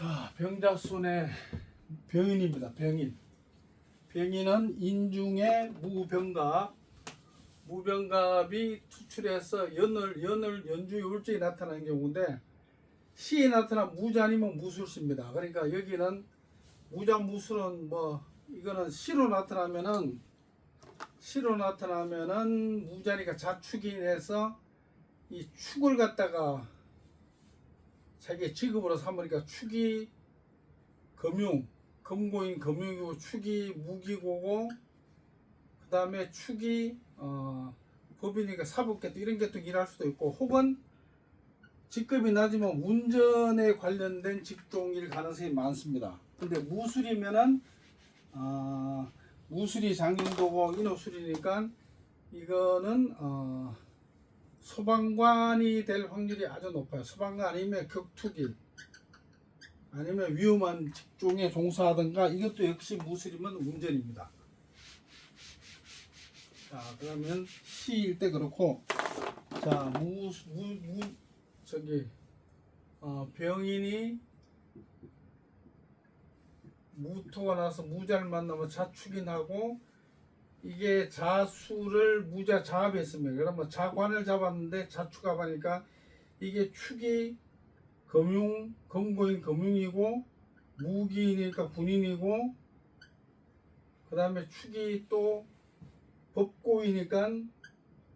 자, 병자손의 병인입니다. 병인. 병인은 인중의 무병갑, 무병갑이 투출해서 연을 연을 연주의 울증이 나타나는 경우인데 시에 나타난 무자 아니면 무술시입니다. 그러니까 여기는 무자 무술은 뭐 이거는 시로 나타나면은 시로 나타나면은 무자니까 자축인해서 이 축을 갖다가 자기 직업으로 삼으니까 축이 금융, 금고인 금융이고 축이 무기고고 그 다음에 축이 어, 법이니까 사법계도 이런 게또 일할 수도 있고 혹은 직급이 낮으면 운전에 관련된 직종일 가능성이 많습니다. 근데 무술이면은 어, 무술이 장경도고 인호술이니까 이거는 어, 소방관이 될 확률이 아주 높아요. 소방관 아니면 격투기 아니면 위험한 직종에 종사하든가 이것도 역시 무술이면 운전입니다. 자 그러면 시일 때 그렇고 자무무 저기 어, 병인이 무토가 나서 무자를 만나면 자축인 하고 이게 자수를 무자 자합했습니다. 그러면 자관을 잡았는데 자축합하니까 이게 축이 금융 금고인 금융이고 무기이니까 군인이고 그 다음에 축이 또 법고이니까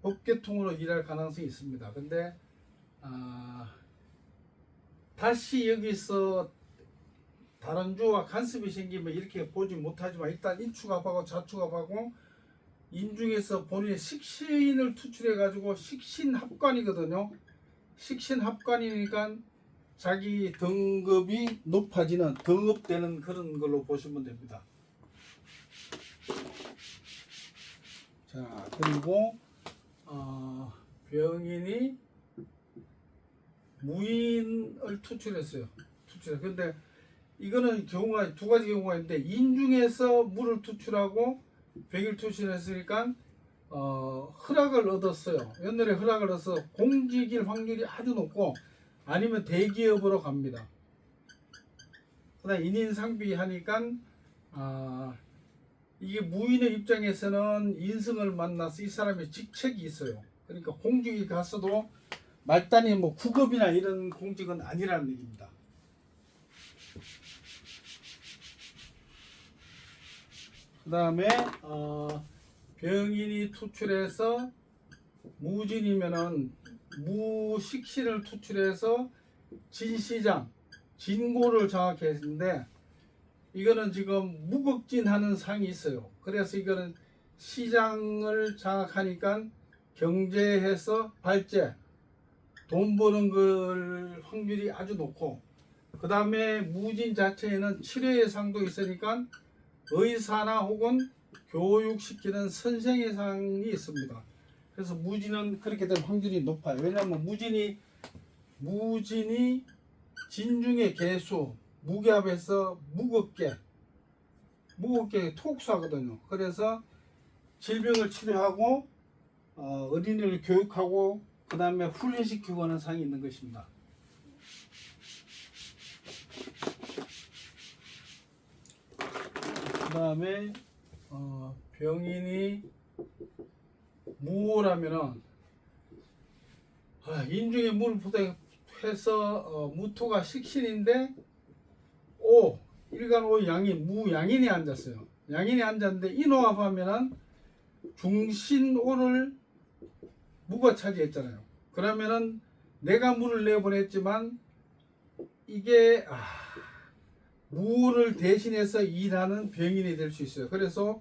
법계통으로 일할 가능성이 있습니다. 근데 아, 다시 여기서 다른 주와 간섭이 생기면 이렇게 보지 못하지만 일단 인축합하고 자축합하고 인중에서 본인의 식신을 투출해 가지고 식신합관이거든요. 식신합관이니까 자기 등급이 높아지는 등급되는 그런 걸로 보시면 됩니다. 자 그리고 어, 병인이 무인을 투출했어요. 투출. 근데 이거는 경우가 두 가지 경우가 있는데 인중에서 물을 투출하고 백일 투출했으니까 어, 허락을 얻었어요. 옛날에 허락을 얻어서 공직일 확률이 아주 높고 아니면 대기업으로 갑니다. 그다음 인인 상비 하니까 아, 이게 무인의 입장에서는 인성을 만나서 이 사람의 직책이 있어요. 그러니까 공직이 갔어도 말단이 뭐 구급이나 이런 공직은 아니라는 얘기입니다. 그 다음에 어, 병인이 투출해서 무진이면은 무식신을 투출해서 진시장 진고를 정확히 했는데 이거는 지금 무극진하는 상이 있어요. 그래서 이거는 시장을 장악하니까 경제에서 발제 돈 버는 걸 확률이 아주 높고 그 다음에 무진 자체에는 치료의 상도 있으니까 의사나 혹은 교육시키는 선생의 상이 있습니다. 그래서 무진은 그렇게 될 확률이 높아요. 왜냐하면 무진이 무진이 진중의 개수 무기압에서 무겁게 무겁게 톡수하거든요. 그래서 질병을 치료하고 어, 어린이를 교육하고 그 다음에 훈련시키고 하는 상이 있는 것입니다. 다음에 어, 병인이 무호라면은 아, 인중에 물을 부탁해서 어, 무토가 식신인데 오 일간 오 양이 무양인이 앉았어요. 양인이 앉았는데 인호합하면은 중신 오를 무가 차지했잖아요. 그러면은 내가 물을 내보냈지만 이게 아, 무를 대신해서 일하는 병인이 될 수 있어요. 그래서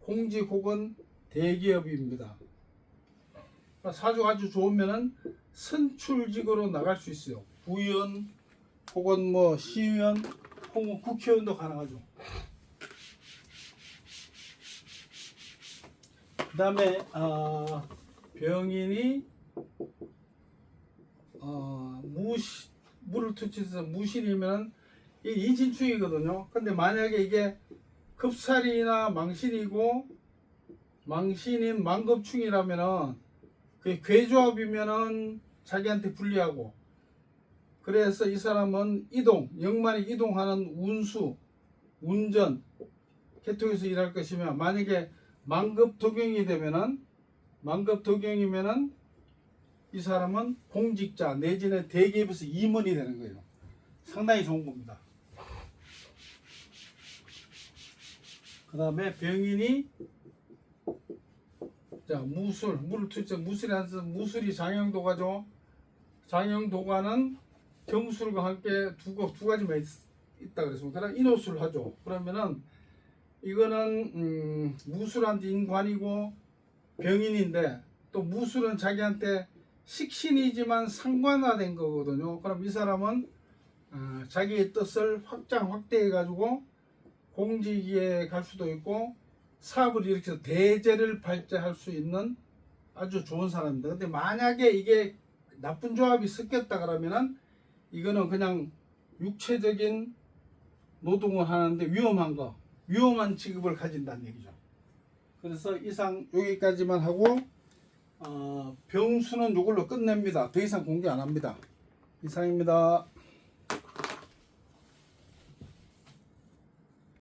공직 혹은 대기업입니다. 사주 아주 좋으면은 선출직으로 나갈 수 있어요. 부의원 혹은 뭐 시의원 혹은 국회의원도 가능하죠. 그 다음에 어, 병인이 어, 무시, 물을 투치해서 무신이면 이 인신충이거든요. 근데 만약에 이게 급살이나 망신이고 망신인 망급충이라면은 그 괴조합이면은 자기한테 불리하고 그래서 이 사람은 이동, 영만이 이동하는 운수, 운전, 계통에서 일할 것이며 만약에 만급 도경이 되면은 만급 도경이면은 이 사람은 공직자 내지는 대기업에서 임원이 되는 거예요. 상당히 좋은 겁니다. 그 다음에 병인이 자 무술 물을 투자 무술이 한 무술이 장영도가죠. 장영도가는 경술과 함께 두, 거- 두 가지만 있, 있다 그랬습니다. 그럼 인호술 하죠. 그러면은 이거는 음, 무술한테 인관이고 병인인데 또 무술은 자기한테 식신이지만 상관화된 거거든요. 그럼 이 사람은 어, 자기의 뜻을 확장 확대해 가지고 공직에 갈 수도 있고 사업을 일으켜서 대제를 발제할 수 있는 아주 좋은 사람입니다. 근데 만약에 이게 나쁜 조합이 섞였다 그러면은 이거는 그냥 육체적인 노동을 하는데 위험한 거, 위험한 직업을 가진다는 얘기죠. 그래서 이상 여기까지만 하고 어, 병수는 이걸로 끝냅니다. 더 이상 공개 안 합니다. 이상입니다.